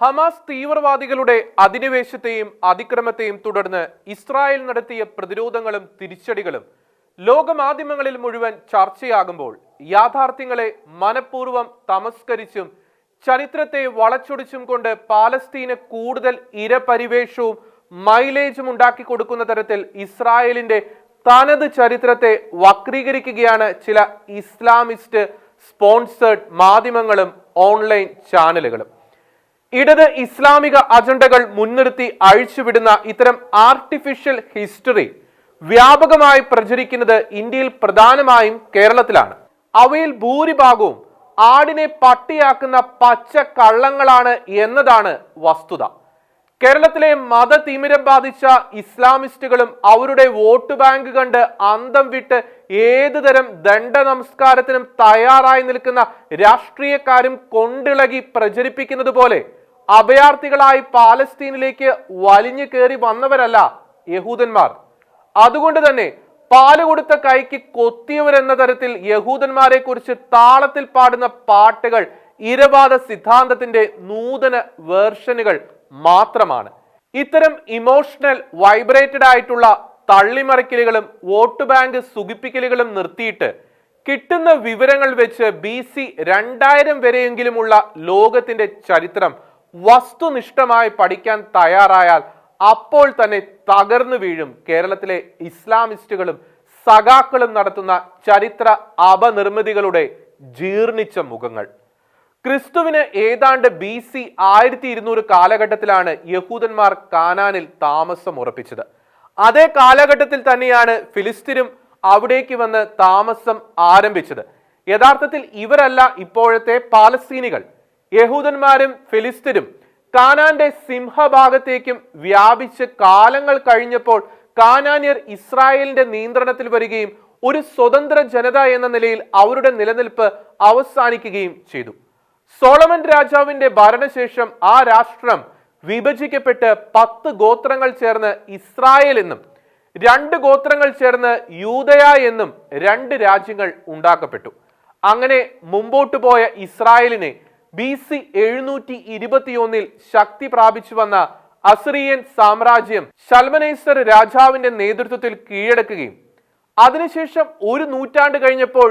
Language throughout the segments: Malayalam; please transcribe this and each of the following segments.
ഹമാസ് തീവ്രവാദികളുടെ അധിനിവേശത്തെയും അതിക്രമത്തെയും തുടർന്ന് ഇസ്രായേൽ നടത്തിയ പ്രതിരോധങ്ങളും തിരിച്ചടികളും ലോകമാധ്യമങ്ങളിൽ മുഴുവൻ ചർച്ചയാകുമ്പോൾ യാഥാർത്ഥ്യങ്ങളെ മനഃപൂർവം തമസ്കരിച്ചും ചരിത്രത്തെ വളച്ചൊടിച്ചും കൊണ്ട് പാലസ്തീന് കൂടുതൽ ഇരപരിവേഷവും മൈലേജും ഉണ്ടാക്കി കൊടുക്കുന്ന തരത്തിൽ ഇസ്രായേലിന്റെ തനത് ചരിത്രത്തെ വക്രീകരിക്കുകയാണ് ചില ഇസ്ലാമിസ്റ്റ് സ്പോൺസേഡ് മാധ്യമങ്ങളും ഓൺലൈൻ ചാനലുകളും. ഇടത് ഇസ്ലാമിക അജണ്ടകൾ മുൻനിർത്തി അഴിച്ചുവിടുന്ന ഇത്തരം ആർട്ടിഫിഷ്യൽ ഹിസ്റ്ററി വ്യാപകമായി പ്രചരിക്കുന്നത് ഇന്ത്യയിൽ പ്രധാനമായും കേരളത്തിലാണ്. അവയിൽ ഭൂരിഭാഗവും ആടിനെ പട്ടിയാക്കുന്ന പച്ച കള്ളങ്ങളാണ് എന്നതാണ് വസ്തുത. കേരളത്തിലെ മതതിമിരം ബാധിച്ച ഇസ്ലാമിസ്റ്റുകളും അവരുടെ വോട്ട് ബാങ്ക് കണ്ട് അന്തം വിട്ട് ഏതു തരം ദണ്ഡ നമസ്കാരത്തിനും തയ്യാറായി നിൽക്കുന്ന രാഷ്ട്രീയക്കാരും കൊണ്ടിളകി പ്രചരിപ്പിക്കുന്നത് പോലെ അഭയാർത്ഥികളായി പാലസ്തീനിലേക്ക് വലിഞ്ഞു കയറി വന്നവരല്ല യഹൂദന്മാർ. അതുകൊണ്ട് തന്നെ പാൽ കൊടുത്ത കൈക്ക് കൊത്തിയവരെന്ന തരത്തിൽ യഹൂദന്മാരെ കുറിച്ച് താളത്തിൽ പാടുന്ന പാട്ടുകൾ ഇരവാദ സിദ്ധാന്തത്തിന്റെ നൂതന വേർഷനുകൾ മാത്രമാണ്. ഇത്തരം ഇമോഷണൽ വൈബ്രേറ്റഡ് ആയിട്ടുള്ള തള്ളിമറിക്കലുകളും വോട്ട് ബാങ്ക് സുഖിപ്പിക്കലുകളും നിർത്തിയിട്ട് കിട്ടുന്ന വിവരങ്ങൾ വെച്ച് ബി സി രണ്ടായിരം വരെയെങ്കിലുമുള്ള ലോകത്തിന്റെ ചരിത്രം വസ്തുനിഷ്ഠമായി പഠിക്കാൻ തയ്യാറായാൽ അപ്പോൾ തന്നെ തകർന്നു വീഴും. കേരളത്തിലെ ഇസ്ലാമിസ്റ്റുകളും സഖാക്കളും നടത്തുന്ന ചരിത്ര അപനിർമ്മിതികളുടെ ജീർണിച്ച മുഖങ്ങൾ. ക്രിസ്തുവിന് ഏതാണ്ട് ബി സി ആയിരത്തി ഇരുന്നൂറ് കാലഘട്ടത്തിലാണ് യഹൂദന്മാർ കാനാനിൽ താമസം ഉറപ്പിച്ചത്. അതേ കാലഘട്ടത്തിൽ തന്നെയാണ് ഫിലിസ്തീനും അവിടേക്ക് വന്ന് താമസം ആരംഭിച്ചത്. യഥാർത്ഥത്തിൽ ഇവരല്ല ഇപ്പോഴത്തെ പാലസ്തീനികൾ. യഹൂദന്മാരും ഫിലിസ്തീനും കാനാന്റെ സിംഹഭാഗത്തേക്കും വ്യാപിച്ച് കാലങ്ങൾ കഴിഞ്ഞപ്പോൾ കാനാനിയർ ഇസ്രായേലിന്റെ നിയന്ത്രണത്തിൽ വരികയും ഒരു സ്വതന്ത്ര ജനത എന്ന നിലയിൽ അവരുടെ നിലനിൽപ്പ് അവസാനിക്കുകയും ചെയ്തു. സോളമൻ രാജാവിന്റെ ഭരണശേഷം ആ രാഷ്ട്രം വിഭജിക്കപ്പെട്ട് പത്ത് ഗോത്രങ്ങൾ ചേർന്ന് ഇസ്രായേൽ എന്നും രണ്ട് ഗോത്രങ്ങൾ ചേർന്ന് യൂതയ എന്നും രണ്ട് രാജ്യങ്ങൾ ഉണ്ടാക്കപ്പെട്ടു. അങ്ങനെ മുമ്പോട്ട് പോയ ഇസ്രായേലിനെ ബി സി എഴുന്നൂറ്റി ഇരുപത്തിയൊന്നിൽ ശക്തി പ്രാപിച്ചു വന്ന അസ്രിയൻ സാമ്രാജ്യം ഷൽമനേസർ രാജാവിന്റെ നേതൃത്വത്തിൽ കീഴടക്കുകയും അതിനുശേഷം ഒരു നൂറ്റാണ്ട് കഴിഞ്ഞപ്പോൾ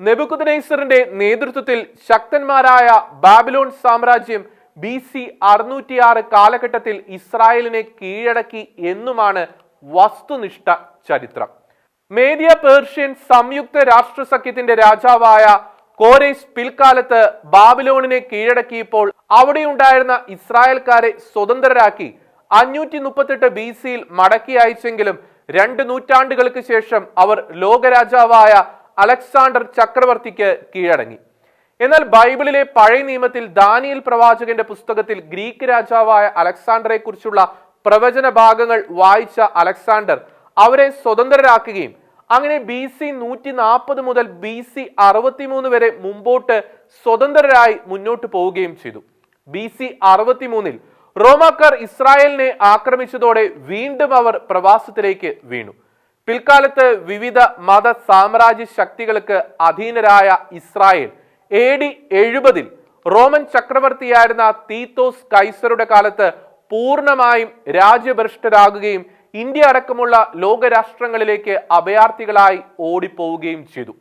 നെബുക്കുദനേശ്വറിന്റെ നേതൃത്വത്തിൽ ശക്തന്മാരായ ബാബിലോൺ സാമ്രാജ്യം ബി സി അറുന്നൂറ്റിയാറ് കാലഘട്ടത്തിൽ ഇസ്രായേലിനെ കീഴടക്കി എന്നുമാണ് വസ്തുനിഷ്ഠ ചരിത്രം. മേദിയ പേർഷ്യൻ സംയുക്ത രാഷ്ട്ര സഖ്യത്തിന്റെ രാജാവായ കോരേസ് പിൽക്കാലത്ത് ബാബിലോണിനെ കീഴടക്കിയപ്പോൾ അവിടെയുണ്ടായിരുന്ന ഇസ്രായേൽക്കാരെ സ്വതന്ത്രരാക്കി അഞ്ഞൂറ്റി മുപ്പത്തെട്ട് ബി സിയിൽ മടക്കി അയച്ചെങ്കിലും രണ്ട് നൂറ്റാണ്ടുകൾക്ക് ശേഷം അവർ ലോകരാജാവായ അലക്സാണ്ടർ ചക്രവർത്തിക്ക് കീഴടങ്ങി. എന്നാൽ ബൈബിളിലെ പഴയ നിയമത്തിൽ ദാനിയൽ പ്രവാചകന്റെ പുസ്തകത്തിൽ ഗ്രീക്ക് രാജാവായ അലക്സാണ്ടറെ കുറിച്ചുള്ള പ്രവചന ഭാഗങ്ങൾ വായിച്ച അലക്സാണ്ടർ അവരെ സ്വതന്ത്രരാക്കുകയും അങ്ങനെ ബി സി നൂറ്റി നാൽപ്പത് മുതൽ ബി സി അറുപത്തിമൂന്ന് വരെ മുമ്പോട്ട് സ്വതന്ത്രരായി മുന്നോട്ട് പോവുകയും ചെയ്തു. ബി സി അറുപത്തിമൂന്നിൽ റോമാക്കാർ ഇസ്രായേലിനെ ആക്രമിച്ചതോടെ വീണ്ടും അവർ പ്രവാസത്തിലേക്ക് വീണു. പിൽക്കാലത്ത് വിവിധ മത സാമ്രാജ്യ ശക്തികൾക്ക് അധീനരായ ഇസ്രായേൽ എ ഡി എഴുപതിൽ റോമൻ ചക്രവർത്തിയായിരുന്ന തീത്തോസ് കൈസറുടെ കാലത്ത് പൂർണമായും രാജ്യഭ്രഷ്ടരാകുകയും ഇന്ത്യ അടക്കമുള്ള ലോകരാഷ്ട്രങ്ങളിലേക്ക് അഭയാർത്ഥികളായി ഓടിപ്പോവുകയും ചെയ്തു.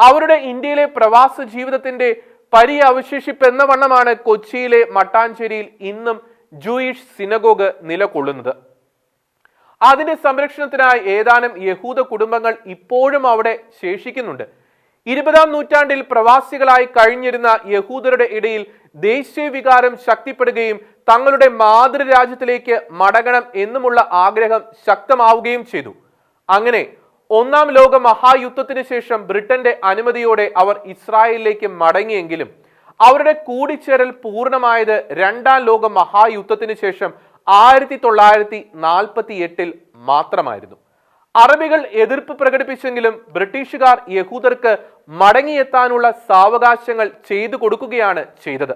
അവരുടെ ഇന്ത്യയിലെ പ്രവാസ ജീവിതത്തിന്റെ പരി അവശേഷിപ്പ് എന്ന വണ്ണമാണ് കൊച്ചിയിലെ മട്ടാഞ്ചേരിയിൽ ഇന്നും ജൂയിഷ് സിനഗോഗ് നിലകൊള്ളുന്നത്. അതിന്റെ സംരക്ഷണത്തിനായി ഏതാനും യഹൂദ കുടുംബങ്ങൾ ഇപ്പോഴും അവിടെ ശേഷിക്കുന്നുണ്ട്. ഇരുപതാം നൂറ്റാണ്ടിൽ പ്രവാസികളായി കഴിഞ്ഞിരുന്ന യഹൂദരുടെ ഇടയിൽ ദേശീയ വികാരം ശക്തിപ്പെടുകയും തങ്ങളുടെ മാതൃരാജ്യത്തിലേക്ക് മടങ്ങണം എന്നുമുള്ള ആഗ്രഹം ശക്തമാവുകയും ചെയ്തു. അങ്ങനെ ഒന്നാം ലോക മഹായുദ്ധത്തിന് ശേഷം ബ്രിട്ടന്റെ അനുമതിയോടെ അവർ ഇസ്രായേലിലേക്ക് മടങ്ങിയെങ്കിലും അവരുടെ കൂടിച്ചേരൽ പൂർണമായത് രണ്ടാം ലോക മഹായുദ്ധത്തിന് ശേഷം ആയിരത്തി തൊള്ളായിരത്തി നാൽപ്പത്തി എട്ടിൽ മാത്രമായിരുന്നു. അറബികൾ എതിർപ്പ് പ്രകടിപ്പിച്ചെങ്കിലും ബ്രിട്ടീഷുകാർ യഹൂദർക്ക് മടങ്ങിയെത്താനുള്ള സാവകാശങ്ങൾ ചെയ്തു കൊടുക്കുകയാണ് ചെയ്തത്.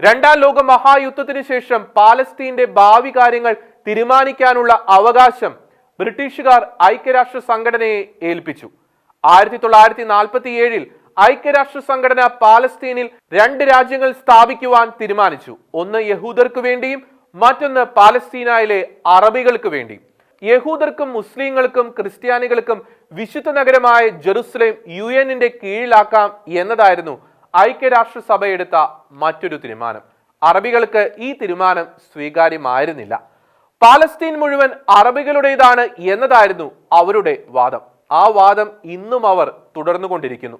രണ്ടാം ലോക മഹായുദ്ധത്തിന് ശേഷം പാലസ്തീന്റെ ഭാവി കാര്യങ്ങൾ തീരുമാനിക്കാനുള്ള അവകാശം ബ്രിട്ടീഷുകാർ ഐക്യരാഷ്ട്ര സംഘടനയെ ഏൽപ്പിച്ചു. ആയിരത്തി തൊള്ളായിരത്തി നാൽപ്പത്തി ഏഴിൽ ഐക്യരാഷ്ട്ര സംഘടന പാലസ്തീനിൽ രണ്ട് രാജ്യങ്ങൾ സ്ഥാപിക്കുവാൻ തീരുമാനിച്ചു. ഒന്ന് യഹൂദർക്ക് വേണ്ടിയും മറ്റൊന്ന് പാലസ്തീനയിലെ അറബികൾക്ക് വേണ്ടിയും. യഹൂദർക്കും മുസ്ലിങ്ങൾക്കും ക്രിസ്ത്യാനികൾക്കും വിശുദ്ധ നഗരമായ ജെറുസലേം യു എന്നിന്റെ കീഴിലാക്കാം എന്നതായിരുന്നു ഐക്യരാഷ്ട്രസഭ എടുത്ത മറ്റൊരു തീരുമാനം. അറബികൾക്ക് ഈ തീരുമാനം സ്വീകാര്യമായിരുന്നില്ല. പാലസ്തീൻ മുഴുവൻ അറബികളുടേതാണ് എന്നതായിരുന്നു അവരുടെ വാദം. ആ വാദം ഇന്നും അവർ തുടർന്നുകൊണ്ടിരിക്കുന്നു.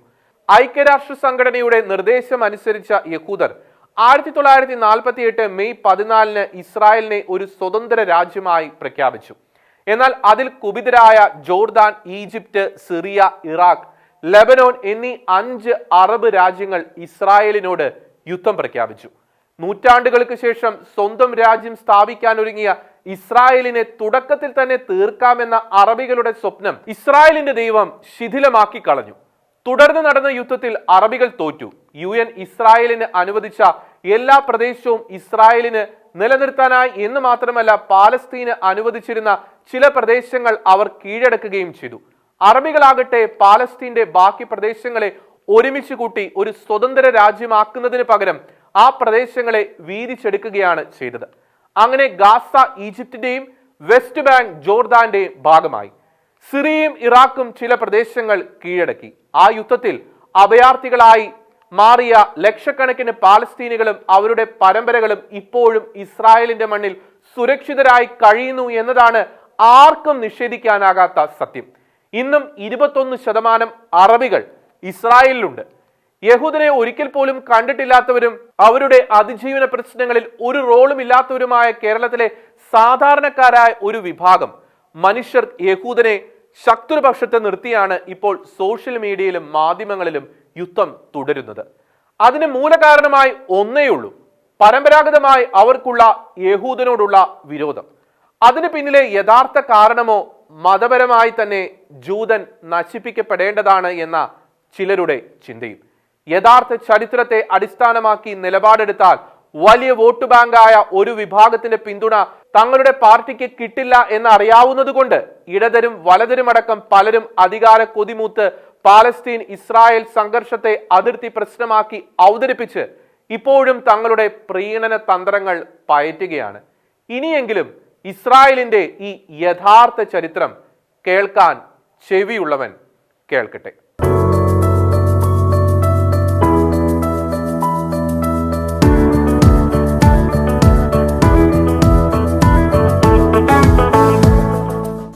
ഐക്യരാഷ്ട്ര സംഘടനയുടെ നിർദ്ദേശം അനുസരിച്ച യഹൂദർ ആയിരത്തി തൊള്ളായിരത്തി നാൽപ്പത്തി എട്ട് മെയ് പതിനാലിന് ഇസ്രായേലിനെ ഒരു സ്വതന്ത്ര രാജ്യമായി പ്രഖ്യാപിച്ചു. എന്നാൽ അതിൽ കുപിതരായ Jordan Egypt Syria Iraq Lebanon എന്നീ അഞ്ച് അറബ് രാജ്യങ്ങൾ ഇസ്രായേലിനോട് യുദ്ധം പ്രഖ്യാപിച്ചു. നൂറ്റാണ്ടുകൾക്ക് ശേഷം സ്വന്തം രാജ്യം സ്ഥാപിക്കാൻ ഒരുങ്ങിയ ഇസ്രായേലിനെ തുടക്കത്തിൽ തന്നെ തീർക്കാമെന്ന അറബികളുടെ സ്വപ്നം ഇസ്രായേലിന്റെ ദൈവം ശിഥിലമാക്കി കളഞ്ഞു. തുടർന്ന് നടന്ന യുദ്ധത്തിൽ അറബികൾ തോറ്റു. യു എൻ ഇസ്രായേലിന് അനുവദിച്ച എല്ലാ പ്രദേശവും ഇസ്രായേലിന് നിലനിർത്താനായി എന്ന് മാത്രമല്ല പാലസ്തീന് അനുവദിച്ചിരുന്ന ചില പ്രദേശങ്ങൾ അവർ കീഴടക്കുകയും ചെയ്തു. അറബികളാകട്ടെ പാലസ്തീന്റെ ബാക്കി പ്രദേശങ്ങളെ ഒരുമിച്ച് കൂട്ടി ഒരു സ്വതന്ത്ര രാജ്യമാക്കുന്നതിന് പകരം ആ പ്രദേശങ്ങളെ വീതിച്ചെടുക്കുകയാണ് ചെയ്തത്. അങ്ങനെ ഗാസ ഈജിപ്തിന്റെയും വെസ്റ്റ് ബാങ്ക് ജോർദാന്റെയും ഭാഗമായി. സിറിയയും ഇറാഖും ചില പ്രദേശങ്ങൾ കീഴടക്കി. ആ യുദ്ധത്തിൽ അഭയാർത്ഥികളായി മാറിയ ലക്ഷക്കണക്കിന് പാലസ്തീനികളും അവരുടെ പരമ്പരകളും ഇപ്പോഴും ഇസ്രായേലിന്റെ മണ്ണിൽ സുരക്ഷിതരായി കഴിയുന്നു എന്നതാണ് ആർക്കും നിഷേധിക്കാനാകാത്ത സത്യം. ഇന്നും ഇരുപത്തൊന്ന് ശതമാനം അറബികൾ ഇസ്രായേലിലുണ്ട്. യഹൂദരെ ഒരിക്കൽ പോലും കണ്ടിട്ടില്ലാത്തവരും അവരുടെ അതിജീവന പ്രശ്നങ്ങളിൽ ഒരു റോളും ഇല്ലാത്തവരുമായ കേരളത്തിലെ സാധാരണക്കാരായ ഒരു വിഭാഗം മനുഷ്യർ യഹൂദനെ ശത്രുപക്ഷത്തെ നിർത്തിയാണ് ഇപ്പോൾ സോഷ്യൽ മീഡിയയിലും മാധ്യമങ്ങളിലും യുദ്ധം തുടരുന്നത്. അതിന് മൂലകാരണമായി ഒന്നേയുള്ളൂ പരമ്പരാഗതമായി അവർക്കുള്ള യഹൂദനോടുള്ള വിരോധം. അതിന് പിന്നിലെ യഥാർത്ഥ കാരണമോ മതപരമായി തന്നെ ജൂതൻ നശിപ്പിക്കപ്പെടേണ്ടതാണ് എന്ന ചിലരുടെ ചിന്തയും. യഥാർത്ഥ ചരിത്രത്തെ അടിസ്ഥാനമാക്കി നിലപാടെടുത്താൽ വലിയ വോട്ട് ബാങ്കായ ഒരു വിഭാഗത്തിന്റെ പിന്തുണ തങ്ങളുടെ പാർട്ടിക്ക് കിട്ടില്ല എന്ന് അറിയാവുന്നതുകൊണ്ട് ഇടതരും വലതരുമടക്കം പലരും അധികാര കൊതിമൂത്ത് പാലസ്തീൻ ഇസ്രായേൽ സംഘർഷത്തെ അതിർത്തി പ്രശ്നമാക്കി അവതരിപ്പിച്ച് ഇപ്പോഴും തങ്ങളുടെ പ്രീണന തന്ത്രങ്ങൾ പയറ്റുകയാണ്. ഇനിയെങ്കിലും ഇസ്രായേലിന്റെ ഈ യഥാർത്ഥ ചരിത്രം കേൾക്കാൻ ചെവിയുള്ളവൻ കേൾക്കട്ടെ.